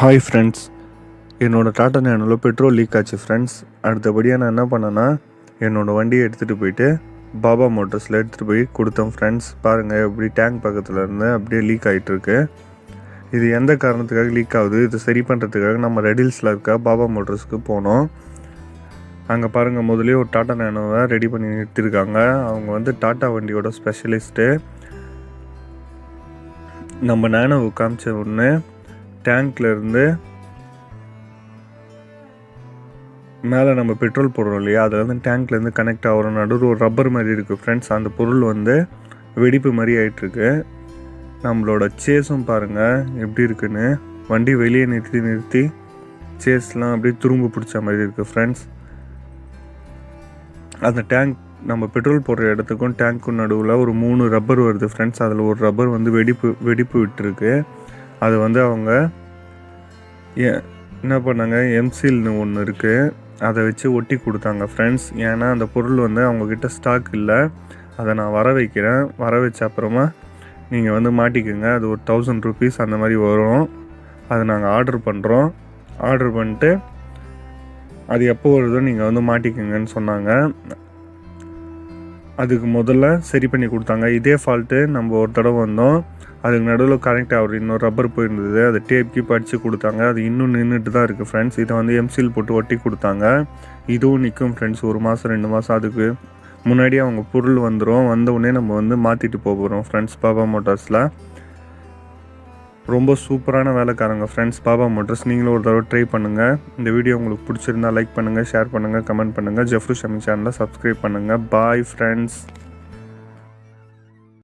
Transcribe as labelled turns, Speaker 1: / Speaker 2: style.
Speaker 1: Hi friends என்னோட டாட்டா நேனில் petrol leak ஆச்சு ஃப்ரெண்ட்ஸ் அடுத்தபடியாக நான் என்ன பண்ணேன்னா என்னோடய வண்டியை எடுத்துகிட்டு போயிட்டு பாபா மோட்டர்ஸில் எடுத்துகிட்டு போய் கொடுத்தேன் ஃப்ரெண்ட்ஸ் பாருங்கள் எப்படி டேங்க் பக்கத்தில் இருந்து அப்படியே லீக் ஆகிட்டுருக்கு இது எந்த காரணத்துக்காக லீக் ஆகுது? இது சரி பண்ணுறதுக்காக நம்ம ரெடில்ஸில் இருக்க பாபா மோட்டர்ஸ்க்கு போனோம். அங்கே பாருங்கள் முதலே ஒரு டாட்டா நேனோவை ரெடி பண்ணி நிறுத்திருக்காங்க. அவங்க வந்து டாட்டா வண்டியோட ஸ்பெஷலிஸ்ட்டு நம்ம நேனோவை காமிச்ச உடனே டேங்க்ல இருந்து மேலே நம்ம பெட்ரோல் போடுறோம் இல்லையா? அதில் வந்து டேங்க்லேருந்து கனெக்ட் ஆகிற நடுவில் ஒரு ரப்பர் மாதிரி இருக்குது ஃப்ரெண்ட்ஸ் அந்த பொருள் வந்து வெடிப்பு மாதிரி ஆகிட்டுருக்கு நம்மளோட சேஸும் பாருங்கள் எப்படி இருக்குன்னு. வண்டி வெளியே நிறுத்தி நிறுத்தி சேஸ்லாம் அப்படியே துரும்பு பிடிச்ச மாதிரி இருக்குது ஃப்ரெண்ட்ஸ் அந்த டேங்க் நம்ம பெட்ரோல் போடுற இடத்துக்கும் டேங்க்கும் நடுவில் ஒரு மூணு ரப்பர் வருது ஃப்ரெண்ட்ஸ் அதில் ஒரு ரப்பர் வந்து வெடிப்பு வெடிப்பு விட்டுருக்கு. அது வந்து அவங்க ஏ- என்ன பண்ணாங்க? எம்சில்னு ஒன்று இருக்குது அதை வச்சு ஒட்டி கொடுத்தாங்க ஃப்ரெண்ட்ஸ் ஏன்னா அந்த பொருள் வந்து அவங்கக்கிட்ட ஸ்டாக் இல்லை. அதை நான் வர வைக்கிறேன். வர வச்ச அப்புறமா நீங்கள் வந்து மாட்டிக்கோங்க. அது ஒரு தௌசண்ட் ருபீஸ் அந்த மாதிரி வரும். அதை நாங்கள் ஆர்டர் பண்ணுறோம் ஆர்டர் பண்ணிட்டு அது எப்போ வருதோ நீங்கள் வந்து மாட்டிக்கோங்கன்னு சொன்னாங்க. அதுக்கு முதல்ல சரி பண்ணி கொடுத்தாங்க. இதே ஃபால்ட்டு நம்ம ஒரு தடவை வந்தோம். அதுக்கு நடுவில் கனெக்ட் ஆகிற இன்னொரு ரப்பர் போயிருந்தது. அதை டேப் கீப் அடித்து கொடுத்தாங்க. அது இன்னும் நின்றுட்டு தான் இருக்குது ஃப்ரெண்ட்ஸ் இதை வந்து எம்சில் போட்டு ஒட்டி கொடுத்தாங்க. இதுவும் நிற்கும் ஃப்ரெண்ட்ஸ் ஒரு மாதம் ரெண்டு மாதம் அதுக்கு முன்னாடியே அவங்க பொருள் வந்துடும் வந்த உடனே நம்ம வந்து மாற்றிட்டு போக போகிறோம் ஃப்ரெண்ட்ஸ் பாபா மோட்டார்ஸில் ரொம்ப சூப்பரான வேலைக்காரங்க ஃப்ரெண்ட்ஸ் பாபா மோட்டார்ஸ் நீங்களும் ஒரு தடவை ட்ரை பண்ணுங்கள் இந்த வீடியோ உங்களுக்கு பிடிச்சிருந்தா லைக் பண்ணுங்கள் ஷேர் பண்ணுங்கள் கமெண்ட் பண்ணுங்கள் ஜெஃப்ரு ஷமி சேனலை சப்ஸ்கிரைப் பண்ணுங்கள் பாய் ஃப்ரெண்ட்ஸ்